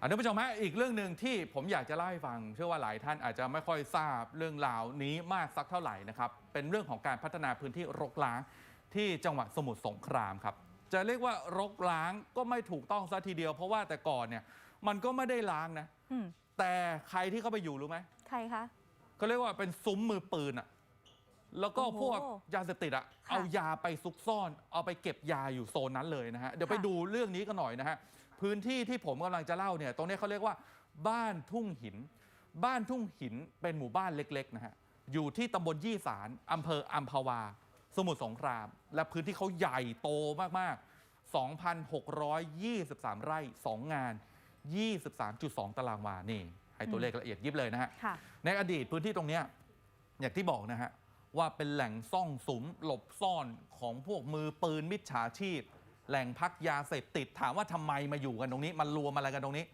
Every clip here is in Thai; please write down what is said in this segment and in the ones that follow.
อะท่านผู้ชมฮะอีกเรื่องหนึ่งที่ผมอยากจะเล่าให้ฟัง เชื่อว่าหลายท่านอาจจะไม่ค่อยทราบเรื่องราวนี้มากสักเท่าไหร่นะครับ เป็นเรื่องของการพัฒนาพื้นที่รกร้างที่จังหวัดสมุทรสงครามครับ จะเรียกว่ารกร้างก็ไม่ถูกต้องซะทีเดียว เพราะว่าแต่ก่อนเนี่ยมันก็ไม่ได้ล้างนะ อืมแต่ใครที่เข้าไปอยู่รู้ไหมใครคะ เขาเรียกว่าเป็นซุ้มมือปืนอะแล้วก็โอ้โหพวกยาเสพติดอะค่ะเอายาไปซุกซ่อน เอาไปเก็บยาอยู่โซนนั้นเลยนะฮะเดี๋ยวไปค่ะ ดูเรื่องนี้กันหน่อยนะฮะ พื้นที่ที่ผมกำลังจะเล่าเนี่ยตรงนี้เขาเรียกว่า บ้านทุ่งหิน บ้านทุ่งหินเป็นหมู่บ้านเล็กๆนะฮะอยู่ที่ตำบลยี่สารอำเภออัมพวา สมุทรสงคราม และพื้นที่เขาใหญ่โตมากๆ 2,623 ไร่ 2 งาน 23.2 ตารางวานี่ให้ตัวเลขละเอียดยิบเลยนะฮะค่ะในอดีตพื้นที่ตรงเนี้ยอย่างที่บอกนะฮะว่าเป็นแหล่งซ่องสุมหลบซ่อนของพวกมือปืนมิจฉาชีพ แหล่งพักยาเสพติดถามว่าทำไมมาอยู่กันตรงนี้ มันรวมอะไรกันตรงนี้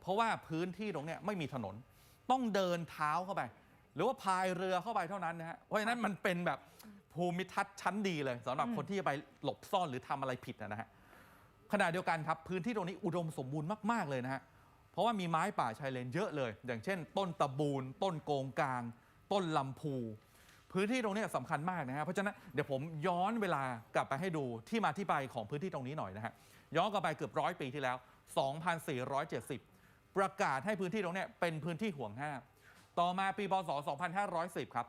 เพราะว่าพื้นที่ตรงเนี้ยไม่มีถนน ต้องเดินเท้าเข้าไป หรือว่าพายเรือเข้าไปเท่านั้นนะฮะเพราะฉะนั้นมันเป็นแบบภูมิทัศน์ชั้นดีเลยสำหรับอืมคนที่จะไปหลบซ่อนหรือทำอะไรผิดนะฮะขณะเดียวกันครับพื้นที่ตรงนี้อุดมสมบูรณ์มากๆเลยนะฮะเพราะว่ามีไม้ป่าชายเลนเยอะเลย อย่างเช่น ต้นตะบูนต้นโกงกลาง ต้นลำพู พื้นที่ตรงนี้สำคัญมากนะฮะเพราะฉะนั้นเดี๋ยวผมย้อนเวลากลับไปให้ดูที่มาที่ไปของพื้นที่ตรงนี้หน่อยนะฮะย้อนกลับไปเกือบร้อยปีที่แล้ว 2470 ประกาศให้พื้นที่ตรงนี้เป็นพื้นที่ห่วงห้ามต่อมาปีพศ 2510 ครับ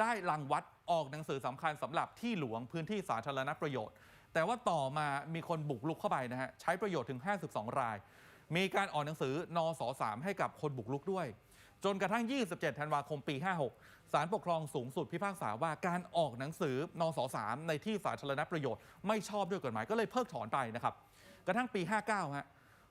ได้รังวัดออกหนังสือสำคัญสำหรับที่หลวงพื้นที่สาธารณประโยชน์ แต่ว่าต่อมามีคนบุกลุกเข้าไปนะฮะใช้ประโยชน์ถึง 52 ราย มีการออกหนังสือนส3ให้กับคนบุกลุกด้วย จนกระทั่ง 27 ธันวาคมปี 56 ศาลปกครองสูงสุดพิพากษาว่าการออกหนังสือนส3ในที่สาธารณประโยชน์ไม่ชอบด้วยกฎหมายก็เลยเพิกถอนไปนะครับ กระทั่งปี 59ฮะ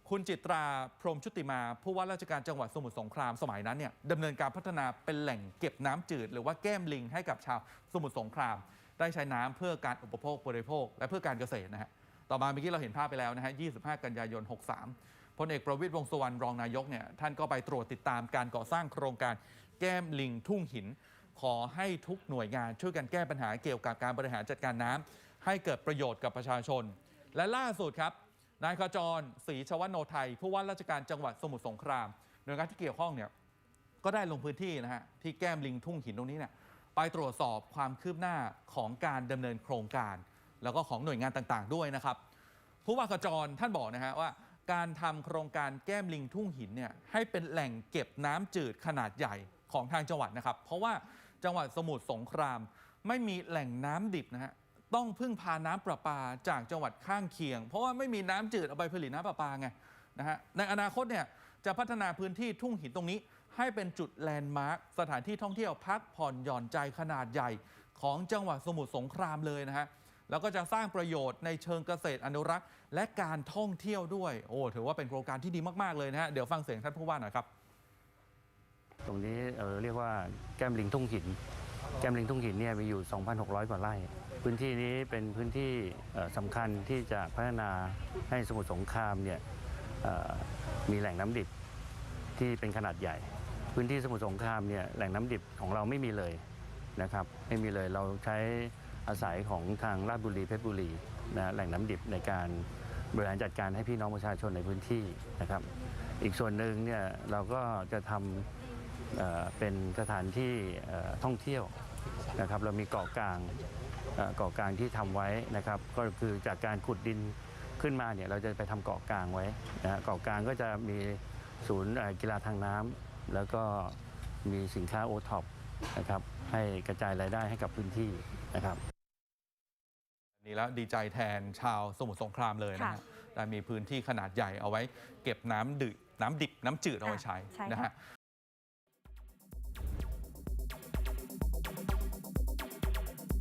คุณจิตราพรมชุติมา ผู้ว่าราชการจังหวัดสมุทรสงครามสมัยนั้นเนี่ยดำเนินการพัฒนาเป็นแหล่งเก็บน้ำจืด หรือว่าแก้มลิงให้กับชาวสมุทรสงคราม ได้ใช้น้ำเพื่อการอุปโภคบริโภค และเพื่อการเกษตรนะฮะต่อมาเมื่อกี้เราเห็นภาพไปแล้วนะฮะ 25 กันยายน 63 พลเอกประวิตรวงสุวรรณรองนายกเนี่ยท่านก็ไปตรวจติดตามการก่อสร้างโครงการแก้มลิงทุ่งหิน ขอให้ทุกหน่วยงานช่วยกันแก้ปัญหาเกี่ยวกับการบริหารจัดการน้ำให้เกิดประโยชน์กับประชาชน และล่าสุดครับนายขจรศรีชวโนไทยผู้ว่าราชการจังหวัดสมุทรสงครามหน่วยงานที่เกี่ยวข้องเนี่ยก็ได้ลงพื้นที่นะฮะที่แก้มลิงทุ่งหินตรงนี้เนี่ยไปตรวจสอบความคืบหน้าของการดำเนินโครงการ แล้วก็ของหน่วยงานต่างๆ ด้วยนะครับผู้ว่าขจรท่านบอกนะฮะว่า การทำโครงการแก้มลิงทุ่งหินเนี่ยให้เป็นแหล่งเก็บน้ำจืดขนาดใหญ่ของทางจังหวัดนะครับ เพราะว่าจังหวัดสมุทรสงคราม ไม่มีแหล่งน้ำดิบนะฮะต้องพึ่งพาน้ำประปาจากจังหวัดข้างเคียง เพราะว่าไม่มีน้ำจืดเอาไปผลิตน้ำประปาไงนะฮะในอนาคตเนี่ยจะพัฒนาพื้นที่ทุ่งหินตรงนี้ ให้เป็นจุดแลนด์มาร์คสถานที่ท่องเที่ยวพักผ่อนหย่อนใจขนาดใหญ่ของจังหวัดสมุทรสงครามเลยนะฮะ แล้วก็จะสร้างประโยชน์ในเชิงเกษตรอนุรักษ์ และการท่องเที่ยวด้วย โอ้ถือว่าเป็นโครงการที่ดีมากๆเลยนะฮะเดี๋ยวฟังเสียงท่านผู้ว่าหน่อยครับ ตรงนี้เออเรียกว่าแก้มลิงทุ่งหิน แก้มลิงทุ่งหินเนี่ยมีอยู่ 2,600 กว่าไร่ พื้นที่นี้เป็นพื้นที่สำคัญที่จะพัฒนาให้สมุทรสงครามเนี่ยมีแหล่งน้ำดิบที่เป็นขนาดใหญ่ พื้นที่สมุทรสงครามเนี่ยแหล่งน้ำดิบของเราไม่มีเลยนะครับ ไม่มีเลยเราใช้ อาศัยของทางราชบุรีเพชรบุรีนะแหล่งน้ำดิบในการบริหารจัดการให้พี่น้องประชาชนในพื้นที่นะครับ อีกส่วนหนึ่งเนี่ยเราก็จะทำเป็นสถานที่ท่องเที่ยวนะครับ เรามีเกาะกลางเกาะกลางที่ทำไว้นะครับ ก็คือจากการขุดดินขึ้นมาเนี่ยเราจะไปทำเกาะกลางไว้นะเกาะกลางก็จะมีศูนย์กีฬาทางน้ำแล้วก็มีสินค้าโอท็อปนะครับให้กระจายรายได้ให้กับพื้นที่นะครับ นี่แล้วดีใจแทนชาวสมุทรสงครามเลยนะค่ะฮะได้มีพื้นที่ขนาดใหญ่เอาไว้เก็บน้ำดื่น้ำดิบน้ำจืดเอาไว้ใช้ใช่ค่ะนะฮะ